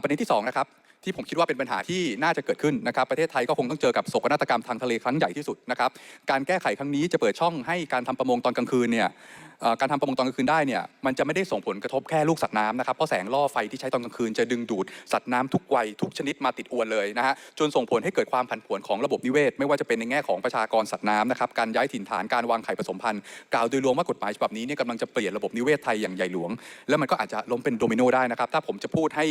ประเด็นที่สองนะครับที่ผมคิดว่าเป็นปัญหาที่น่าจะเกิดขึ้นนะครับประเทศไทยก็คงต้องเจอกับโศกนาฏกรรมทางทะเลครั้งใหญ่ที่สุดนะครับการแก้ไขครั้งนี้จะเปิดช่องให้การทำประมงตอนกลางคืนเนี่ย การทำประมงตอนกลางคืนได้เนี่ยมันจะไม่ได้ส่งผลกระทบแค่ลูกสัตว์น้ำนะครับเพราะแสงล่อไฟที่ใช้ตอนกลางคืนจะดึงดูดสัตว์น้ำทุกวัยทุกชนิดมาติดอวนเลยนะฮะจนส่งผลให้เกิดความผันผวนของระบบนิเวศ ไม่ว่าจะเป็นในแง่ของประชากรสัตว์น้ำนะครับการย้ายถิ่นฐานการวางไข่ผสมพันธุ์กล่าวโดยรวมว่ากฎหมายฉบับนี้เนี่ยกำลังจะเปลี่ยนระบบนิเวศไทยอย่างใหญ่หลวง แล้วมันก็อาจจะล้มเป็นโดมิโนได้นะครับถ้าผมจะพูดให้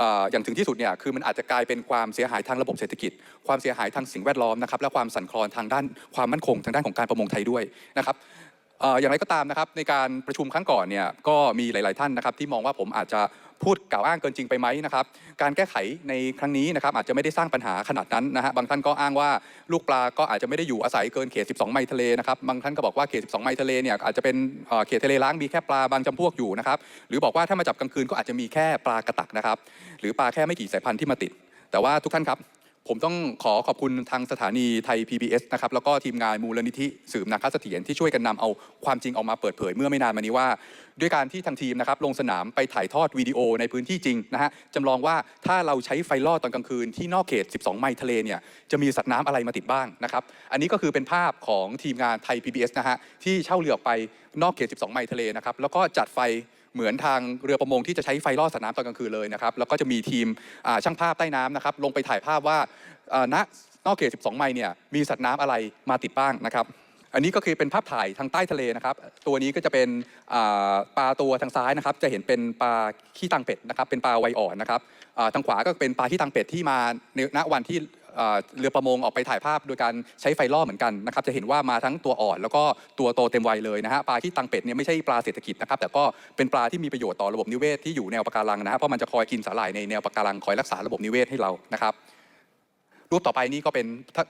อ่ออย่างถึงที่สุดเนี่ยคือมันอาจจะกลายเป็นความเสียหายทางระบบเศรษฐกิจ ความเสียหายทางสิ่งแวดล้อมนะครับและความสั่นคลอนทางด้านความมั่นคงทางด้านของการประมงไทยด้วยนะครับ อย่างไรก็ตามนะครับในการประชุมครั้งก่อนเนี่ยก็มีหลาย ๆ ท่านนะครับที่มองว่าผมอาจจะพูดกล่าวอ้างเกินจริงไปไหมนะครับการแก้ไขในครั้งนี้นะครับอาจจะไม่ได้สร้างปัญหาขนาดนั้นนะฮะบางท่านก็อ้างว่าลูกปลาก็อาจจะไม่ได้อยู่อาศัยเกินเขต 12 ไมล์ทะเลนะครับบางท่านก็บอกว่าเขต 12 ไมล์ทะเลเนี่ยอาจจะเป็นเอ่อเขตทะเลล้างมีแค่ปลาบางจำพวกอยู่นะครับหรือบอกว่าถ้ามาจับกลางคืนก็อาจจะมีแค่ปลากระตักนะครับหรือปลาแค่ไม่กี่สายพันธุ์ที่มาติด แต่ว่าทุกท่านครับ ผมต้องขอขอบคุณทางสถานีไทย PBS นะครับแล้วก็ทีมงานมูลนิธิสืบนาคเสถียรที่ช่วยกันนำเอาความจริงออกมาเปิดเผยเมื่อไม่นานมานี้ว่า ด้วยการที่ทางทีมนะครับลงสนามไปถ่ายทอดวิดีโอในพื้นที่จริงนะฮะจำลองว่าถ้าเราใช้ไฟลอดตอนกลางคืนที่นอกเขต 12 ไมล์ทะเลเนี่ยจะมีสัตว์น้ำอะไรมาติดบ้างนะครับอันนี้ก็คือเป็นภาพของทีมงานไทย PBS นะฮะที่เช่าเรือออกไปนอกเขต 12 ไมล์ทะเลนะครับแล้วก็จัดไฟ เหมือนทางเรือประมงที่จะใช้ไฟล่อสัตว์น้ำตอนกลางคืนเลยนะครับแล้วก็จะมีทีมช่างภาพใต้น้ำนะครับลงไปถ่ายภาพว่าณนอกเขต 12 ไมล์เนี่ยมีสัตว์น้ำอะไรมาติดบ้างนะครับอันนี้ก็คือเป็นภาพถ่ายทางใต้ทะเลนะครับ ตัวนี้ก็จะเป็นปลาตัวทางซ้ายนะครับ จะเห็นเป็นปลาขี้ตังเป็ดนะครับ เป็นปลาไวอ่อนนะครับทางขวาก็เป็นปลาขี้ตังเป็ดที่มาในณวันที่ เรือประมงออกไปถ่ายภาพโดยการใช้ไฟล่อเหมือนกันนะครับจะเห็นว่ามาทั้งตัวอ่อน แล้วก็ตัวโตเต็มวัยเลยนะฮะปลาที่ตังเป็ดเนี่ยไม่ใช่ปลาเศรษฐกิจนะครับแต่ก็เป็นปลาที่มีประโยชน์ต่อระบบนิเวศที่อยู่แนวปะการังนะฮะเพราะมันจะคอยกินสาหร่ายในแนวปะการังคอยรักษาระบบนิเวศให้เรานะครับ รูปต่อไปนี้ก็เป็น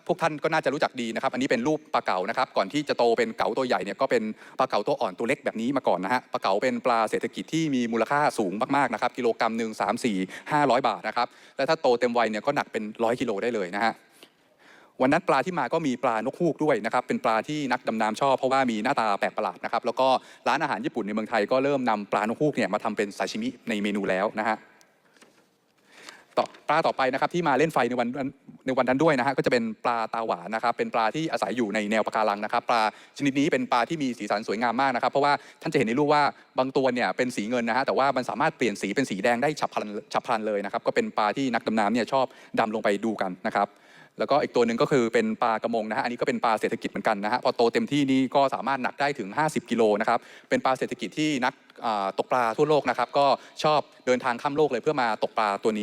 พวกท่านก็น่าจะรู้จักดีนะครับ อันนี้เป็นรูปปลาเก๋านะครับ ก่อนที่จะโตเป็นเก๋าตัวใหญ่เนี่ยก็เป็นปลาเก๋าตัวอ่อนตัวเล็กแบบนี้มาก่อนนะฮะปลาเก๋าเป็นปลาเศรษฐกิจที่มีมูลค่าสูงมากๆนะครับกิโลกรัมหนึ่งสามสี่ห้าร้อยบาทนะครับและถ้าโตเต็มวัยเนี่ยก็หนักเป็นร้อยกิโลได้เลยนะฮะวันนั้นปลาที่มาก็มีปลานกฮูกด้วยนะครับเป็นปลาที่นักดำน้ำชอบเพราะว่ามีหน้าตาแปลกประหลาดนะครับแล้วก็ร้านอาหารญี่ปุ่นในเมืองไทยก็เริ่มนำปลานกฮูกเนี่ยมาทำเป็นซาชิมิในเมนูแล้วนะฮะต่อปลาต่อไปนะครับที่มาเล่นไฟในวัน ในวันนั้นด้วยนะฮะก็จะเป็นปลาตาหวานนะครับเป็นปลาที่อาศัยอยู่ในแนวปะการังนะครับปลาชนิดนี้เป็นปลาที่มีสีสันสวยงามมากนะครับเพราะว่าท่านจะเห็นในรูปว่าบางตัวเนี่ยเป็นสีเงินนะฮะแต่ว่ามันสามารถเปลี่ยนสีเป็นสีแดงได้ฉับพลันฉับพลันเลยนะครับก็เป็นปลาที่นักดำน้ำเนี่ยชอบดำลงไปดูกันนะครับแล้วก็อีกตัวหนึ่งก็คือเป็นปลากระมงนะฮะอันนี้ก็เป็นปลาเศรษฐกิจเหมือนกันนะฮะพอโตเต็มที่นี่ก็สามารถหนักได้ถึง 50 กิโลนะครับเป็นปลาเศรษฐกิจที่นักตกปลาทั่วโลกนะครับก็ชอบเดินทางข้ามโลกเลยเพื่อมาตกปลาตัวนี้